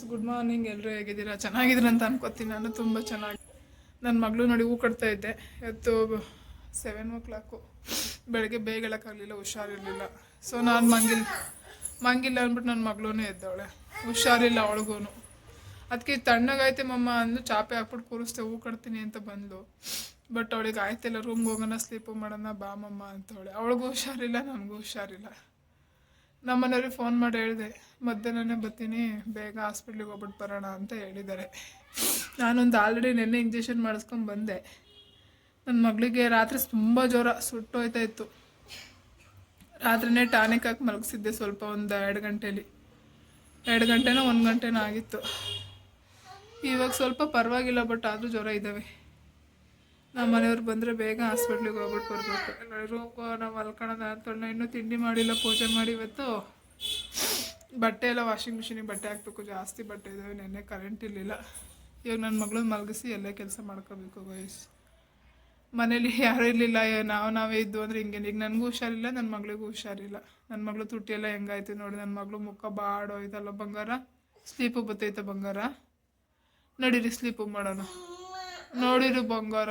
Good morning ಎಲ್ಲರೂ ಹೇಗಿದ್ದೀರಾ? ಚೆನ್ನಾಗಿದ್ದೀರ ಅಂತ ಅನ್ಕೋತೀನಿ. ನಾನು ತುಂಬ ಚೆನ್ನಾಗಿ ನನ್ನ ಮಗಳು ನೋಡಿ ಹೂ ಕಟ್ತಾ ಇದ್ದೆ. ಇವತ್ತು ಸೆವೆನ್ ಓ ಕ್ಲಾಕು ಬೆಳಗ್ಗೆ ಬೇಗ ಹೇಳೋಕ್ಕಾಗಲಿಲ್ಲ ಹುಷಾರಿರಲಿಲ್ಲ. ಸೊ ನಾನು ಮಂಗಿಲ್ ಮಂಗಿಲ್ಲ ಅಂದ್ಬಿಟ್ಟು ನನ್ನ ಮಗಳೂ ಎದ್ದವಳೆ. ಹುಷಾರಿಲ್ಲ ಅವಳಿಗೂ ಅದಕ್ಕೆ ತಣ್ಣಗಾಯ್ತೆ ಮಮ್ಮ ಅಂದು ಚಾಪೆ ಹಾಕ್ಬಿಟ್ಟು ಕೂರಿಸ್ತೇವೆ ಹೂ ಕಟ್ತೀನಿ ಅಂತ ಬಂದು ಬಟ್ ಅವಳಿಗೆ ಆಯ್ತಿಲ್ಲ ರೂಮ್ಗೆ ಹೋಗೋಣ ಸ್ಲೀಪು ಮಾಡೋಣ, ಬಾ ಮಮ್ಮ ಅಂತವಳೆ. ಅವಳಿಗೂ ಹುಷಾರಿಲ್ಲ, ನನಗೂ ಹುಷಾರಿಲ್ಲ. ನಮ್ಮನೆಯವ್ರಿಗೆ ಫೋನ್ ಮಾಡಿ ಹೇಳಿದೆ, ಮಧ್ಯಾಹ್ನನೇ ಬರ್ತೀನಿ, ಬೇಗ ಹಾಸ್ಪಿಟ್ಲಿಗೆ ಹೋಗ್ಬಿಟ್ಟು ಬರೋಣ ಅಂತ ಹೇಳಿದ್ದಾರೆ. ನಾನೊಂದು ಆಲ್ರೆಡಿ ನೆನ್ನೆ ಇಂಜೆಕ್ಷನ್ ಮಾಡಿಸ್ಕೊಂಡು ಬಂದೆ. ನನ್ನ ಮಗಳಿಗೆ ರಾತ್ರಿ ತುಂಬ ಜ್ವರ ಸುಟ್ಟೋಯ್ತಾ ಇತ್ತು. ರಾತ್ರಿನೇ ಟಾನಿಕ್ ಹಾಕಿ ಮಲಗಿಸಿದ್ದೆ ಸ್ವಲ್ಪ ಒಂದು ಎರಡು ಗಂಟೇಲಿ. ಎರಡು ಗಂಟೆನೋ ಒಂದು ಗಂಟೆನೋ ಆಗಿತ್ತು. ಇವಾಗ ಸ್ವಲ್ಪ ಪರವಾಗಿಲ್ಲ ಬಟ್ ಆದರೂ ಜ್ವರ ಇದ್ದಾವೆ ನಮ್ಮ ಮನೆಯವ್ರು ಬಂದರೆ ಬೇಗ ಹಾಸ್ಪಿಟ್ಲಿಗೆ ಹೋಗ್ಬಿಟ್ಟು ಬರಬೇಕು. ರೂಮ್ ನಾವು ಮಲ್ಕೊಳ್ಳೋಣ ಅಂತೇಳಿ ಇನ್ನೂ ತಿಂಡಿ ಮಾಡಿಲ್ಲ, ಪೂಜೆ ಮಾಡಿ ಇವತ್ತು. ಬಟ್ಟೆ ಎಲ್ಲ ವಾಷಿಂಗ್ ಮಿಷಿನಿಗೆ ಬಟ್ಟೆ ಹಾಕ್ಬೇಕು. ಜಾಸ್ತಿ ಬಟ್ಟೆ ಇದ್ದಾವೆ ನೆನ್ನೆ ಕರೆಂಟ್ ಇರಲಿಲ್ಲ. ಇವಾಗ ನನ್ನ ಮಗಳನ್ನ ಮಲಗಿಸಿ ಎಲ್ಲ ಕೆಲಸ ಮಾಡ್ಕೋಬೇಕು ವಯಸ್ ಮನೇಲಿ ಯಾರೂ ಇರಲಿಲ್ಲ. ನಾವು ನಾವೇ ಇದ್ದು ಅಂದರೆ ಹಿಂಗೆ ಈಗ ನನಗೂ ಹುಷಾರಿಲ್ಲ ನನ್ನ ಮಗಳಿಗೂ ಹುಷಾರಿಲ್ಲ. ನನ್ನ ಮಗಳು ತುಟ್ಟಿ ಎಲ್ಲ ಹೆಂಗಾಯ್ತು ನೋಡಿ ನನ್ನ ಮಗಳು ಮುಖ ಬಾಡೋಯ್ತಲ್ಲ ಬಂಗಾರ. ಸ್ಲೀಪು ಬತ್ತೈತೆ ಬಂಗಾರ. ನಡೀರಿ ಸ್ಲೀಪು ಮಾಡೋಣ. ನೋಡಿರಿ ಬಂಗಾರ.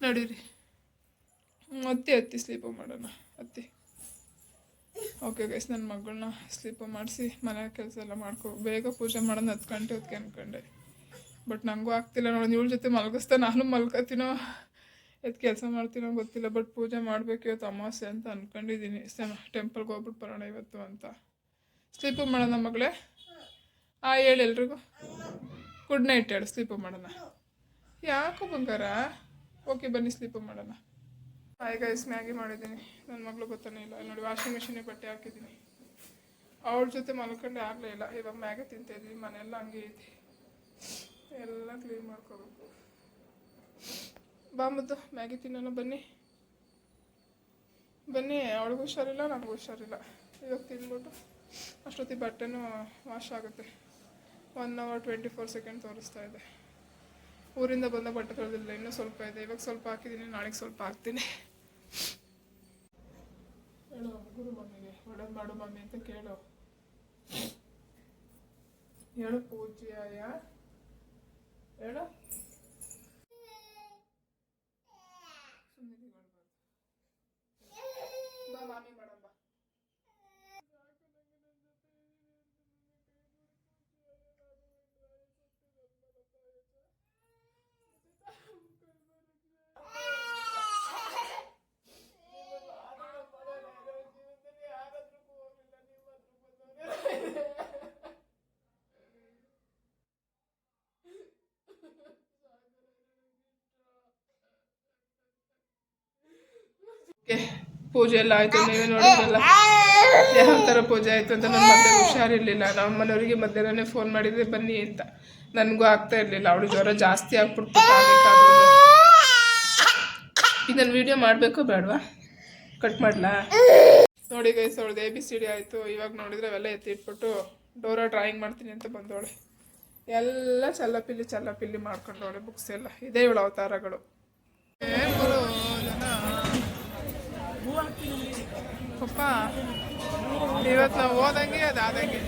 ನಡೀರಿ. ಅತ್ತೆ, ಅತ್ತಿ ಸ್ಲೀಪು ಮಾಡೋಣ, ಅತ್ತಿ. ಓಕೆ ಗೈಸ್ ನನ್ನ ಮಗಳನ್ನ ಸ್ಲೀಪ್ ಮಾಡಿಸಿ ಮನೆ ಕೆಲಸ ಎಲ್ಲ ಮಾಡ್ಕೊ, ಬೇಗ ಪೂಜೆ ಮಾಡೋಣ ಹತ್ತು ಗಂಟೆ ಹೊತ್ತಿಗೆ ಅಂದ್ಕೊಂಡೆ ಬಟ್ ನನಗೂ ಆಗ್ತಿಲ್ಲ ನೋಡಿ ಇವಳ ಜೊತೆ ಮಲಗಿಸ್ತಾ ನಾನು ಮಲ್ಕೋತೀನೋ ಎದ್ದು ಕೆಲಸ ಮಾಡ್ತೀನೋ ಗೊತ್ತಿಲ್ಲ ಬಟ್ ಪೂಜೆ ಮಾಡಬೇಕು ಇವತ್ತು ಅಮಾವಾಸ್ಯೆ ಅಂತ ಅಂದ್ಕೊಂಡಿದ್ದೀನಿ ಟೆಂಪಲ್ಗೆ ಹೋಗ್ಬಿಟ್ಟು ಬರೋಣ ಇವತ್ತು ಅಂತ. ಸ್ಲೀಪು ಮಾಡೋಣ ಮಗಳೇ. ಆ, ಹೇಳಿ ಎಲ್ರಿಗೂ. ಗುಡ್ ನೈಟ್ ಹೇಳು ಸ್ಲೀಪು ಮಾಡೋಣ. ಯಾಕೋ ಬಂಗಾರ? ಓಕೆ ಬನ್ನಿ ಸ್ಲೀಪ್ ಮಾಡೋಣ. ಹಾಯ್ ಗೈಸ್ ಮ್ಯಾಗಿ ಮಾಡಿದ್ದೀನಿ. ನನ್ನ ಮಗಳು ಗೊತ್ತಾನೆ ಇಲ್ಲ. ನೋಡಿ ವಾಷಿಂಗ್ ಮಿಷಿನಿಗೆ ಬಟ್ಟೆ ಹಾಕಿದ್ದೀನಿ. ಅವಳ ಜೊತೆ ಮಲ್ಕೊಂಡೆ ಆಗಲೇ ಇಲ್ಲ. ಇವಾಗ ಮ್ಯಾಗೆ ತಿಂತಾಯಿದ್ವಿ ಮನೆಯೆಲ್ಲ ಹಂಗೆ ಐತಿ. ಎಲ್ಲ ಕ್ಲೀನ್ ಮಾಡ್ಕೋಬೇಕು. ಬಾ ಮುದ್ದು ಮ್ಯಾಗಿ ತಿನ್ನೋಣ, ಬನ್ನಿ. ಬನ್ನಿ, ಅವಳಿಗೂ ಹುಷಾರಿಲ್ಲ, ನನಗೂ ಹುಷಾರಿಲ್ಲ. ಇವಾಗ ತಿಂದ್ಬಿಟ್ಟು ಅಷ್ಟೊತ್ತಿಗೆ ಬಟ್ಟೆನೂ ವಾಶ್ ಆಗುತ್ತೆ. One hour twenty four second ತೋರಿಸ್ತಾ ಇದೆ. ಊರಿಂದ ಬಂದ ಬಟ್ಟೆ ತೊಳೆದಿಲ್ಲ ಇನ್ನೂ ಸ್ವಲ್ಪ ಇದೆ. ಇವಾಗ ಸ್ವಲ್ಪ ಹಾಕಿದ್ದೀನಿ ನಾಳೆಗೆ ಸ್ವಲ್ಪ ಹಾಕ್ತೀನಿ. ಹೇಳು ಗುರು ಮಮ್ಮಿಗೆ ಒಳ್ಳೇದು ಮಾಡು ಮಮ್ಮಿ ಅಂತ ಕೇಳು. ಹೇಳು. ಪೂಜ್ಯಾಯ ಹೇಳು. ಪೂಜೆ ಎಲ್ಲ ಆಯ್ತು ನೀವೇ ನೋಡಿದ್ರಲ್ಲ? ಯಾವ ಥರ ಪೂಜೆ ಆಯ್ತು ಅಂತ ನನ್ನ ಮಗಳಿಗೆ ಹುಷಾರಿರ್ಲಿಲ್ಲ. ನಮ್ಮ ಮನೆಯವರಿಗೆ ಮಧ್ಯಾಹ್ನನೇ ಫೋನ್ ಮಾಡಿದ್ರೆ ಬನ್ನಿ ಅಂತ. ನನಗೂ ಆಗ್ತಾ ಇರಲಿಲ್ಲ. ಅವಳು ಜ್ವರ ಜಾಸ್ತಿ ಆಗ್ಬಿಡ್ತು. ಇದನ್ನು ವಿಡಿಯೋ ಮಾಡಬೇಕು ಬೇಡವಾ? ಕಟ್ ಮಾಡಲಾ? ನೋಡಿ ಗೈಸ್ ಅವಳದು ಎ ಬಿ ಸಿ ಡಿ ಆಯಿತು. ಇವಾಗ ನೋಡಿದರೆ ಅವೆಲ್ಲ ಎತ್ತಿಟ್ಬಿಟ್ಟು ಡೋರಾ ಡ್ರಾಯಿಂಗ್ ಮಾಡ್ತೀನಿ ಅಂತ ಬಂದವಳೆ. ಎಲ್ಲ ಚಲ್ಲಪಿಲ್ಲಿ ಚಲ್ಲಪಿಲ್ಲಿ ಮಾಡ್ಕೊಂಡವಳೆ ಬುಕ್ಸ್ ಎಲ್ಲ. ಇದೇ ಇವಳು ಅವತಾರಗಳು. ಪಪ್ಪ ಇವತ್ತು ನಾವು ಹೋದಂಗೆ ಅದು ಆದಂಗೆ.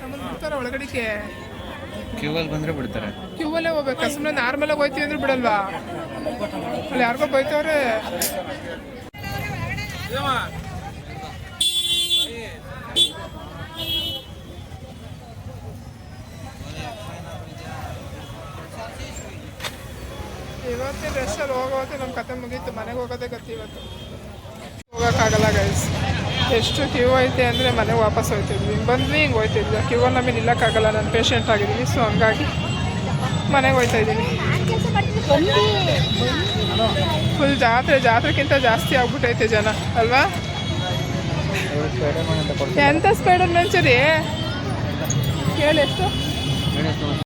ನಮ್ಮನ್ನು ಬಿಡ್ತಾರ ಒಳಗಡೆಗೆ ಕ್ಯೂ ಅಲ್ಲಿ ಬಂದ್ರೆ ಬಿಡ್ತಾರೆ. ಕ್ಯೂ ಅಲ್ಲೇ ಹೋಗ್ಬೇಕಾ ಸುಮ್ಮನೆ ನಾರ್ಮಲ್ ಆಗಿ ಹೋಯ್ತೀವಿ ಅಂದ್ರೆ ಬಿಡಲ್ವಾ? ಅಲ್ಲಿ ಯಾರಿಗೋ ಬೈತವ್ರೆ. ಇವತ್ತಿನ ರೆಸ್ಟಲ್ಲಿ ಹೋಗೋತ್ತೆ ನಮ್ಮ ಕತೆ ಮುಗೀತು. ಮನೆಗೆ ಹೋಗೋದೇ ಗತಿ ಇವತ್ತು. ಹೋಗೋಕ್ಕಾಗಲ್ಲ ಗೈಸ್ ಎಷ್ಟು ಕ್ಯೂ ಐತೆ ಅಂದರೆ ಮನೆಗೆ ವಾಪಸ್ ಹೋಯ್ತಿದ್ವಿ. ಹಿಂಗೆ ಬಂದ್ವಿ ಹಿಂಗೆ ಹೋಯ್ತಿದ್ವಿ. ಕ್ಯೂ ನಮಗೆ ನಿಲ್ಲಕ್ಕಾಗಲ್ಲ. ನಾನು ಪೇಷಂಟ್ ಆಗಿದ್ದೀನಿ ಸೊ ಹಂಗಾಗಿ ಮನೆಗೆ ಹೋಯ್ತಾ ಇದ್ದೀನಿ. ಫುಲ್ ಜಾತ್ರೆ ಜಾತ್ರೆಗಿಂತ ಜಾಸ್ತಿ ಆಗ್ಬಿಟ್ಟೈತೆ ಜನ ಅಲ್ವಾ? ಎಂಥ ಸ್ಪೈಡರ್ ಮೆಂಚುರಿ ಕೇಳಿ ಎಷ್ಟು?